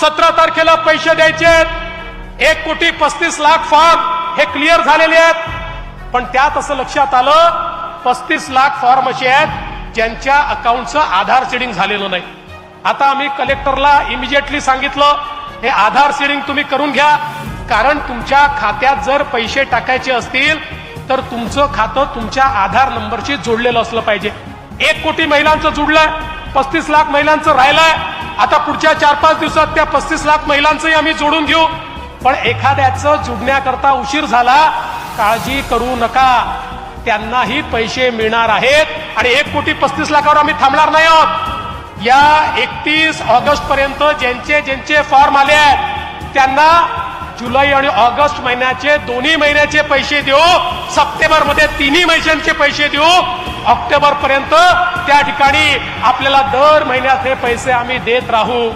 सतरा तारखेला पैसे द्यायचे आहेत. एक कोटी पस्तीस लाख फॉर्म हे क्लिअर झालेले आहेत. पण त्यात असं लक्षात आलं पस्तीस लाख फॉर्म असे आहेत ज्यांच्या अकाउंटचं आधार सीडिंग झालेलं नाही. आता आम्ही कलेक्टरला इमिजिएटली सांगितलं हे आधार सीडिंग तुम्ही करून घ्या. कारण तुमच्या खात्यात जर पैसे टाकायचे असतील तर तुमचं खातं तुमच्या आधार नंबरशी जोडलेलं असलं पाहिजे. एक कोटी महिलांचं जुडलंय पस्तीस लाख महिलांचं राहिलंय. आता पुढच्या चार पाच दिवसात त्या पस्तीस लाख महिलांचंही आम्ही जोडून घेऊ. पण एखाद्याचं जुडण्याकरता उशीर झाला काळजी करू नका. त्यांनाही पैसे मिळणार आहेत आणि एक कोटी पस्तीस लाखावर आम्ही थांबणार नाही आहोत. या एकतीस ऑगस्ट पर्यंत ज्यांचे ज्यांचे फॉर्म आले आहेत त्यांना जुलै आणि ऑगस्ट महिन्याचे दोन्ही महिन्याचे पैसे देऊ. सप्टेंबरमध्ये तिन्ही महिन्यांचे पैसे देऊ. ऑक्टोबर पर्यंत त्या ठिकाणी आपल्याला दर महिन्यात हे पैसे आम्ही देत राहू.